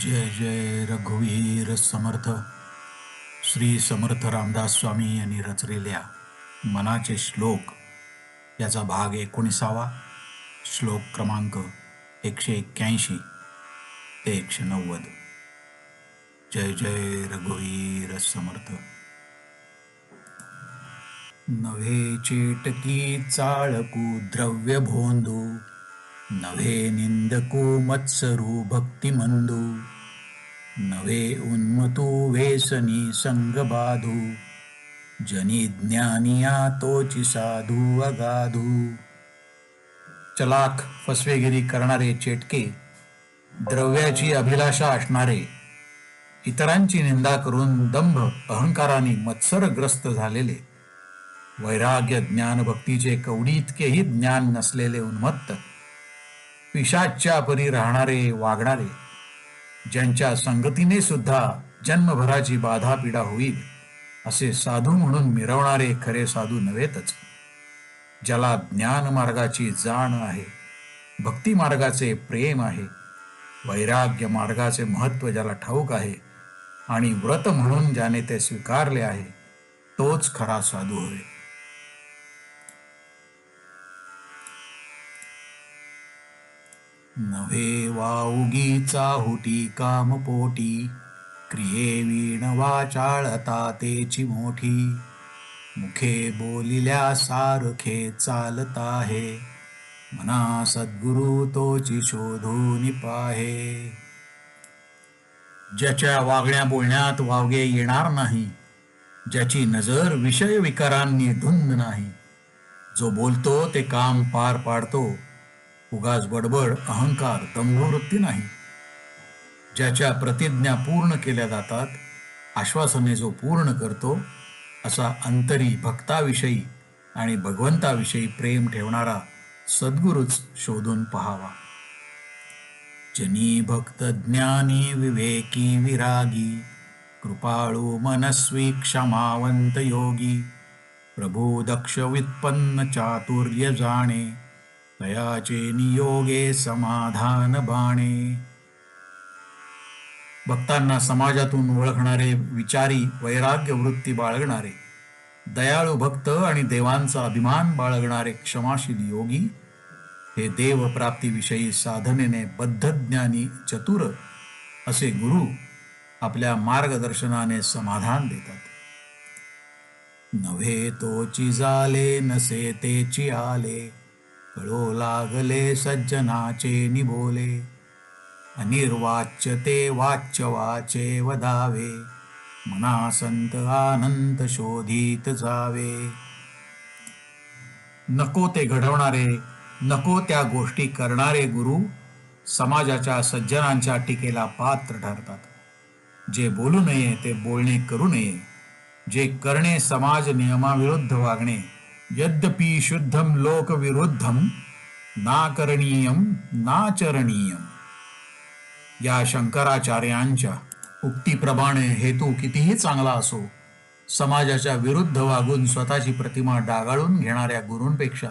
जय जय रघुवीर समर्थ. श्री समर्थ रामदास स्वामी यांनी रचलेल्या मनाचे श्लोक याचा भाग एकोणीसावा श्लोक क्रमांक एकशे एक्क्याऐंशी ते एकशे नव्वद. जय जय रघुवीर समर्थ. नव्हे चेटकी चाळकू द्रव्य भोंदू नव्हे निंदको मत्सरू भक्तिमंदू. नव्हे उन्मतू वेसनी संगबाधू. जनी ज्ञानिया तोची साधू अगाधू. चलाख फसवेगिरी करणारे चेटके द्रव्याची अभिलाषा असणारे इतरांची निंदा करून दंभ अहंकाराने मत्सरग्रस्त झालेले वैराग्य ज्ञान भक्तीचे कवडीतकेही ज्ञान नसलेले उन्मत्त पिशाच्या परी राहणारे वागणारे ज्यांच्या संगतीने सुद्धा जन्मभराची बाधा पीडा होईल असे साधू म्हणून मिरवणारे खरे साधू नव्हेतच. ज्याला ज्ञान मार्गाची जाण आहे भक्ती मार्गाचे प्रेम आहे वैराग्य मार्गाचे महत्त्व ज्याला ठाऊक आहे आणि व्रत म्हणून ज्याने ते स्वीकारले आहे तोच खरा साधू होय. नव्हे वाउगी चाहुटी कामपोटी क्रिये वीण वाचाळता तेची मोठी. मुखे बोलिल्या सारखे चालता हे मना सद्गुरु तोची शोधून पाहे. ज्याच्या वागण्या बोलण्यात वावगे येणार नाही ज्याची नजर विषय विकारांनी धुंद नाही. जो बोलतो ते काम पार पाडतो उगाच बडबड अहंकार दंभवृत्ती नाही. ज्याच्या प्रतिज्ञा पूर्ण केल्या जातात आश्वासने जो पूर्ण करतो असा अंतरी भक्ताविषयी आणि भगवंताविषयी प्रेम ठेवणारा सद्गुरूच शोधून पहावा. जनी भक्त ज्ञानी विवेकी विरागी कृपाळू मनस्वी क्षमावंत योगी प्रभू दक्ष वित्पन्न चातुर्य जाणे तयाचे नियोगे समाधान बाणे भक्तांना समाजातून ओळखणारे विचारी वैराग्य वृत्ती बाळगणारे दयाळू भक्त आणि देवांचा अभिमान बाळगणारे क्षमाशील योगी हे देव प्राप्तीविषयी साधनेने बद्धज्ञानी चतुर असे गुरु आपल्या मार्गदर्शनाने समाधान देतात. नव्हे तोची जाले नसे तेची आले कळो लागले सज्जनाचे निबोले अनिर्वाच्य ते वाच्य वाचे वधावे. मना संत आनंद शोधित जावे. नको ते घडवणारे नको त्या गोष्टी करणारे गुरु समाजाच्या सज्जनांच्या टीकेला पात्र ठरतात. जे बोलू नये ते बोलणे करू नये. जे करणे समाज नियमाविरुद्ध वागणे यद्यपि शुद्धम लोक विरुद्धम नाकरणीयम नाचरणीयम या शंकराचार्यांच्या उक्तीप्रमाणे हेतू कितीही चांगला असो समाजाच्या विरुद्ध वागून स्वतःची प्रतिमा डागाळून घेणाऱ्या गुरूंपेक्षा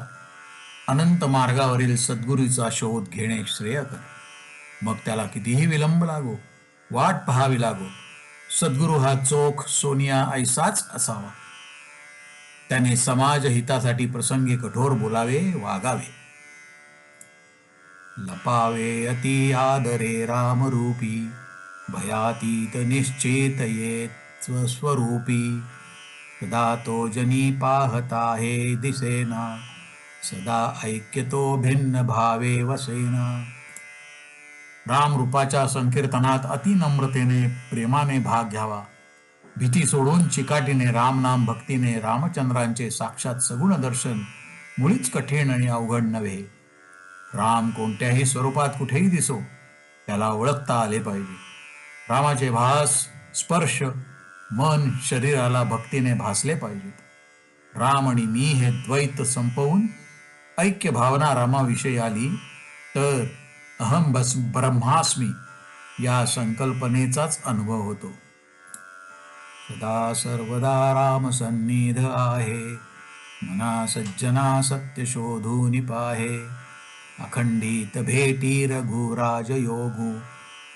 अनंत मार्गावरील सद्गुरूचा शोध घेणे श्रेयकर मग त्याला कितीही विलंब लागो वाट पहावी लागो सद्गुरू हा चोख सोनिया ऐसाच असावा. त्याने समाज हितासाठी प्रसंगी कठोर बोलावे वागावे. लपावे अति आदरे रामरूपी भयातीत निश्चित स्वस्वरूपी. सदा तो जनी पाहता हे दिसेना सदा ऐक्यतो भिन्न भावे वसेना. राम रूपाच्या संकीर्तनात अतिनम्रतेने प्रेमाने भाग घ्यावा. भीती सोडून चिकाटीने रामनाम भक्तीने रामचंद्रांचे साक्षात सगुण दर्शन मुळीच कठीण आणि अवघड नव्हे. राम कोणत्याही स्वरूपात कुठेही दिसो त्याला ओळखता आले पाहिजे. रामाचे भास स्पर्श मन शरीराला भक्तीने भासले पाहिजेत राम आणि मी हे द्वैत संपवून ऐक्य भावना रामाविषयी आली तर अहम बस ब्रह्मास्मी या संकल्पनेचाच अनुभव होतो. सदा सर्वदा राम सन्निध आहे मना सज्जना सत्य शोधून पाहे अखंडित भेटी रघुराज योगू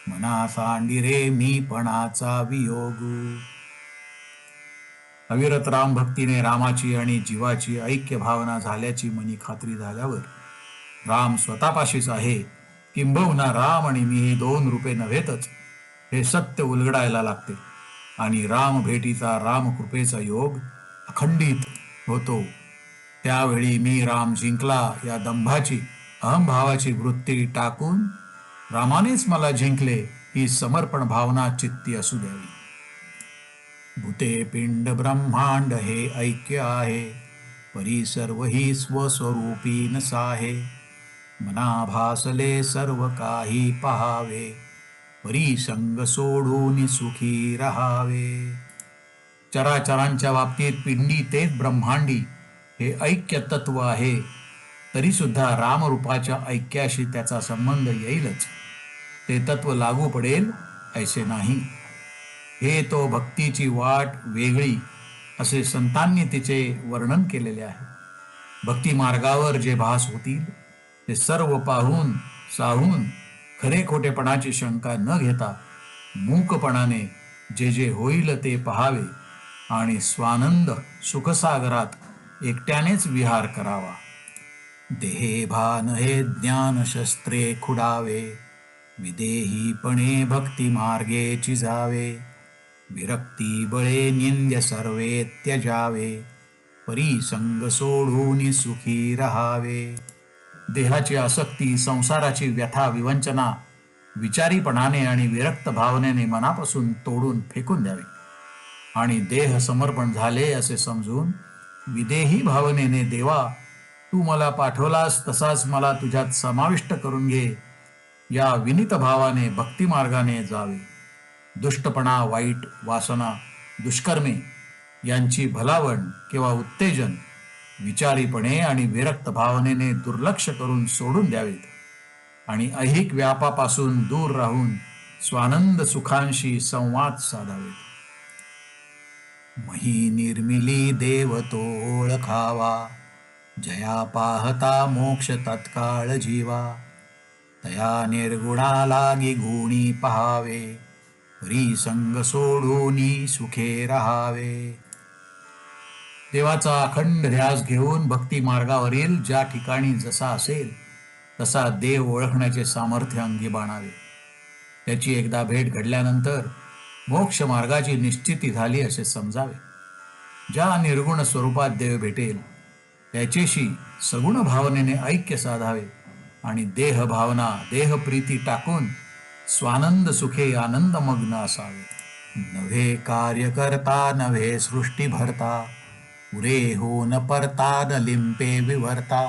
मना सांडिरे मी पणाचा वियोग। अविरत राम भक्तीने रामाची आणि जीवाची ऐक्य भावना झाल्याची मनी खात्री झाल्यावर राम स्वतःपाशीच आहे किंबहुना राम आणि मी हे दोन रूपे नव्हेतच हे सत्य उलगडायला लागते। आणि राम भेटीचा रामकृपेचा योग अखंडित होतो. त्यावेळी मी राम जिंकला या दंभाची अहमभावाची वृत्ती टाकून रामानेच मला जिंकले ही समर्पण भावना चित्ती असू द्यावी. भूते पिंड ब्रह्मांड हे ऐक्य आहे परी सर्व ही स्वस्वरूपी नसाहे मना भासले सर्व काही पहावे. परी संग सोडून सुखी राहावे. चराचरांच्या बाबतीत पिंडी तेच ब्रह्मांडी हे ऐक्य तत्व आहे. तरी सुद्धा रामरूपाच्या ऐक्याशी त्याचा संबंध येईलच. ते तत्व लागू पडेल ऐसे नाही. हे तो भक्तीची वाट वेगळी असे संतांनी तिचे वर्णन केलेले आहे. भक्ती मार्गावर जे भास होतील ते सर्व पाहून साहून खरे खोटेपणाची शंका न घेता मूकपणाने जे जे होईल ते पहावे आणि स्वानंद सुखसागरात एकट्यानेच विहार करावा. देहे भान हे ज्ञान शस्त्रे खुडावे विदेहीपणे भक्तिमार्गे चिजावे विरक्ती बळे निंद्य सर्वे त्यजावे परी संग सोडून सुखी रहावे. देहाची आसक्ती संसाराची व्यथा विवंचना विचारीपणाने आणि विरक्त भावनेने मनापासून तोडून फेकून द्यावे. आणि देह समर्पण झाले असे समजून विदेही भावनेने देवा तू मला पाठवलास तसाच मला तुझ्यात समाविष्ट करून घे. या विनित भावाने भक्तिमार्गाने जावे. दुष्टपणा वाईट वासना दुष्कर्मे यांची भलावण किंवा उत्तेजन विचारीपणे आणि विरक्त भावनेने दुर्लक्ष करून सोडून द्यावेत. आणि अहिक व्यापापासून दूर राहून स्वानंद सुखांशी संवाद साधावेत. मही निर्मिली देव तो ओळखावा जया पाहता मोक्ष तत्काळ जीवा. तया निर्गुणा लागी गुणी पहावे परी संग सोडूनी सुखे राहावे. देवाचा अखंड ध्यास घेऊन भक्ती मार्गावरील ज्या ठिकाणी जसा असेल तसा देव ओळखण्याचे सामर्थ्य अंगी बाणावे. त्याची एकदा भेट घडल्यानंतर मोक्ष मार्गाची निश्चिती झाली असे समजावे. ज्या निर्गुण स्वरूपात देव भेटेल त्याच्याशी सगुण भावनेने ऐक्य साधावे आणि देह भावना देह प्रीती टाकून स्वानंद सुखे आनंदमग्न असावे. नव्हे कार्यकर्ता नव्हे सृष्टी भरता. पुरे हो न परता न लिंपे विवर्ता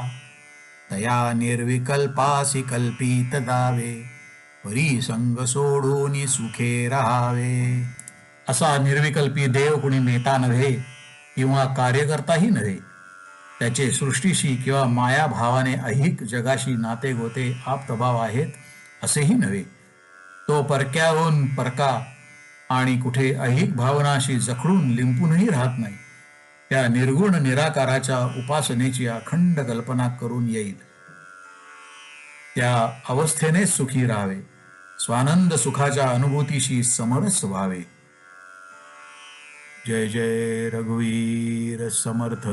तया निर्विकल्पासी कल्पित दावे परी संग सोडून सुखे राहावे। असा निर्विकल्पी देव कुणी नेता नव्हे किंवा कार्यकर्ताही नव्हे त्याचे सृष्टीशी किंवा माया भावाने ऐहिक जगाशी नाते गोते आप्तभाव आहेत असेही नव्हे. तो परक्याहून परका आणि कुठे ऐहिक भावनाशी जखडून लिंपूनही राहत नाही. त्या निर्गुण निराकाराच्या उपासनेची अखंड कल्पना करून येईल. त्या अवस्थेनेच सुखी राहावे. स्वानंद सुखाच्या अनुभूतीशी समरस व्हावे. जय जय रघुवीर समर्थ.